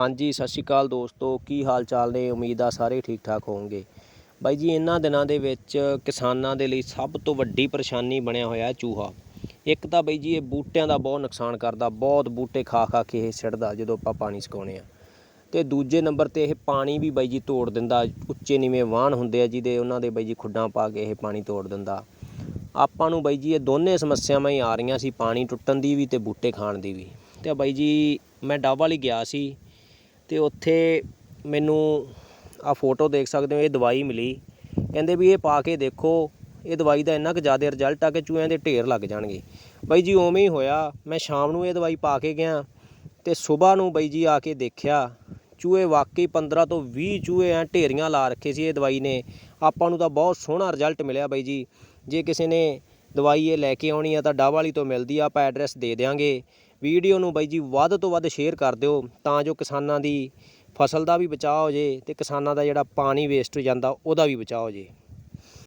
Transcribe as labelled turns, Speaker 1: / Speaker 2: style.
Speaker 1: ਹਾਂਜੀ, ਸਤਿ ਸ਼੍ਰੀ ਅਕਾਲ ਦੋਸਤੋ। ਕੀ ਹਾਲ ਚਾਲ ਨੇ? ਉਮੀਦ ਆ ਸਾਰੇ ਠੀਕ ਠਾਕ ਹੋਵੋਗੇ ਬਾਈ ਜੀ, ਇਹਨਾਂ ਦਿਨਾਂ ਦੇ ਵਿੱਚ ਕਿਸਾਨਾਂ ਦੇ ਲਈ ਸਭ ਤੋਂ ਵੱਡੀ ਪਰੇਸ਼ਾਨੀ ਬਣਿਆ ਹੋਇਆ ਚੂਹਾ। ਇੱਕ ਤਾਂ ਬਾਈ ਜੀ, ਇਹ ਬੂਟਿਆਂ ਦਾ ਬਹੁਤ ਨੁਕਸਾਨ ਕਰਦਾ। ਬਹੁਤ ਬੂਟੇ ਖਾ ਖਾ ਕੇ ਇਹ ਸਿੱਟਦਾ ਜਦੋਂ ਆਪਾਂ ਪਾਣੀ ਸੁਕਾਉਂਦੇ ਆ ਤੇ ਦੂਜੇ ਨੰਬਰ ਤੇ ਇਹ ਪਾਣੀ ਵੀ ਬਾਈ ਜੀ ਤੋੜ ਦਿੰਦਾ। ਉੱਚੇ ਨੀਵੇਂ ਵਾਹਣ ਹੁੰਦੇ ਆ ਜਿਹਦੇ ਉਹਨਾਂ ਦੇ ਬਾਈ ਜੀ ਖੁੱਡਾਂ ਪਾ ਕੇ ਇਹ ਪਾਣੀ ਤੋੜ ਦਿੰਦਾ। ਆਪਾਂ ਨੂੰ ਬਾਈ ਜੀ, ਇਹ ਦੋਨੇ ਸਮੱਸਿਆਵਾਂ ਹੀ ਆ ਰਹੀਆਂ ਸੀ। ਪਾਣੀ ਟੁੱਟਣ ਦੀ ਵੀ ਤੇ ਬੂਟੇ ਖਾਣ ਦੀ ਵੀ। ਤੇ ਬਾਈ ਜੀ, ਮੈਂ ਡੱਬ ਵਾਲੀ ਗਿਆ ਸੀ। ਅਤੇ ਉੱਥੇ ਮੈਨੂੰ ਆਹ ਫੋਟੋ ਦੇਖ ਸਕਦੇ ਹੋ, ਇਹ ਦਵਾਈ ਮਿਲੀ। ਕਹਿੰਦੇ ਵੀ ਇਹ ਪਾ ਕੇ ਦੇਖੋ, ਇਹ ਦਵਾਈ ਦਾ ਇੰਨਾ ਕੁ ਜ਼ਿਆਦਾ ਰਿਜ਼ਲਟ ਆ ਕਿ ਚੂਹਿਆਂ ਦੇ ਢੇਰ ਲੱਗ ਜਾਣਗੇ। ਬਾਈ ਜੀ ਉਵੇਂ ਹੀ ਹੋਇਆ, ਮੈਂ ਸ਼ਾਮ ਨੂੰ ਇਹ ਦਵਾਈ ਪਾ ਕੇ ਗਿਆ ਅਤੇ ਸਵੇਰ ਨੂੰ ਬਾਈ ਜੀ ਆ ਕੇ ਦੇਖਿਆ, ਚੂਹੇ ਵਾਕਈ 15 ਤੋਂ 20 ਚੂਹੇ ਐ ਢੇਰੀਆਂ ਲਾ ਰੱਖੇ ਸੀ ਇਹ ਦਵਾਈ ਨੇ। ਆਪਾਂ ਨੂੰ ਤਾਂ ਬਹੁਤ ਸੋਹਣਾ ਰਿਜ਼ਲਟ ਮਿਲਿਆ ਬਾਈ ਜੀ। ਜੇ ਕਿਸੇ ਨੇ ਦਵਾਈ ਇਹ ਲੈ ਕੇ ਆਉਣੀ ਆ ਤਾਂ ਡਾਹ ਵਾਲੀ ਤੋਂ ਮਿਲਦੀ ਆ, ਆਪਾਂ ਐਡਰੈਸ ਦੇ ਦਿਆਂਗੇ। ਵੀਡੀਓ ਨੂੰ ਬਾਈ ਜੀ ਵੱਧ ਤੋਂ ਵੱਧ ਸ਼ੇਅਰ ਕਰ ਦਿਓ ਤਾਂ ਜੋ ਕਿਸਾਨਾਂ ਦੀ ਫਸਲ ਦਾ ਵੀ ਬਚਾਅ ਹੋ ਜੇ ਅਤੇ ਕਿਸਾਨਾਂ ਦਾ ਜਿਹੜਾ ਪਾਣੀ ਵੇਸਟ ਹੋ ਜਾਂਦਾ ਉਹਦਾ ਵੀ ਬਚਾਅ ਹੋ ਜੇ।